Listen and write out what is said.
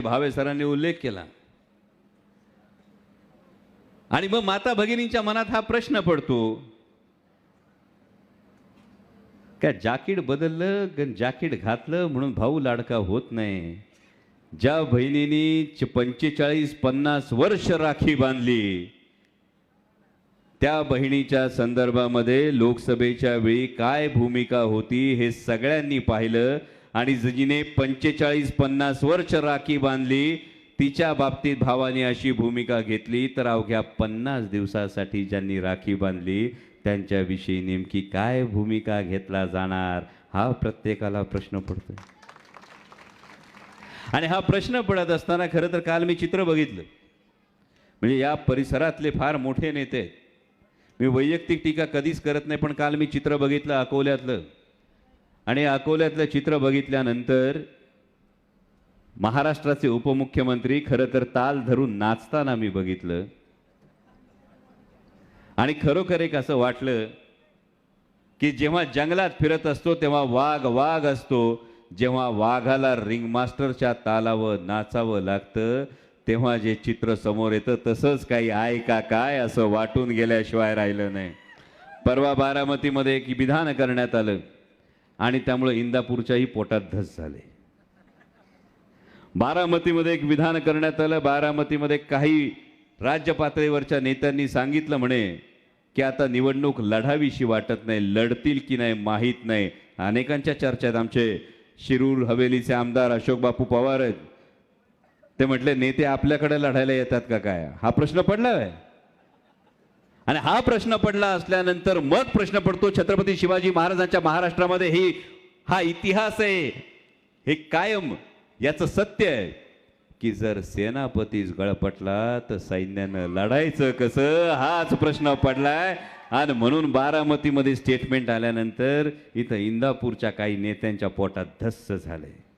भावे सरांनी उल्लेख केला. आणि मग माता भगिनींच्या मनात हा प्रश्न पडतो. का जाकीट बदललं जाकीट घातलं म्हणून भाऊ लाडका होत नाही. ज्या बहिणींनी पंचेचाळीस पन्नास वर्ष राखी बांधली त्या बहिणीच्या संदर्भामध्ये लोकसभेच्या वेळी काय भूमिका होती हे सगळ्यांनी पाहिलं. आणि जिने पंचेचाळीस पन्नास वर्ष राखी बांधली तिच्या बाबतीत भावाने अशी भूमिका घेतली तर अवघ्या पन्नास दिवसासाठी ज्यांनी राखी बांधली त्यांच्याविषयी नेमकी काय भूमिका घेतला जाणार हा प्रत्येकाला प्रश्न पडतो आणि हा प्रश्न पडत असताना खरं तर काल मी चित्र बघितलं. म्हणजे या परिसरातले फार मोठे नेते मी वैयक्तिक टीका कधीच करत नाही पण काल मी चित्र बघितलं अकोल्यातलं. आणि अकोल्यातलं चित्र बघितल्यानंतर महाराष्ट्राचे उपमुख्यमंत्री खरं तर ताल धरून नाचताना मी बघितलं. आणि खरोखर एक असं वाटलं की जेव्हा जंगलात फिरत असतो तेव्हा वाघ वाघ असतो जेव्हा वाघाला रिंगमास्टरच्या तालावर नाचावं लागतं तेव्हा जे चित्र समोर येतं तसंच काही आहे का काय असं वाटून गेल्याशिवाय राहिलं नाही. परवा बारामतीमध्ये एक विधान करण्यात आलं. आणि त्यामुळे इंदापूरच्याही पोटात धस झाले. बारामतीमध्ये एक विधान करण्यात आलं. बारामतीमध्ये काही राज्य पातळीवरच्या नेत्यांनी सांगितलं म्हणे की आता निवडणूक लढावीशी वाटत नाही लढतील की नाही माहीत नाही. अनेकांच्या चर्चेत आहेत आमचे शिरूर हवेलीचे आमदार अशोक बापू पवार आहेत. ते म्हटले नेते आपल्याकडे लढायला येतात का काय? हा प्रश्न पडला आहे आणि हा प्रश्न पडला असल्यानंतर मग प्रश्न पडतो छत्रपती शिवाजी महाराजांच्या महाराष्ट्रामध्ये ही हा इतिहास आहे. हे कायम याचं सत्य आहे की जर सेनापतीच गळपटला तर सैन्यानं लढायचं कसं? हाच प्रश्न पडलाय. आणि म्हणून बारामतीमध्ये स्टेटमेंट आल्यानंतर इथं इंदापूरच्या काही नेत्यांच्या पोटात धस्स झालंय.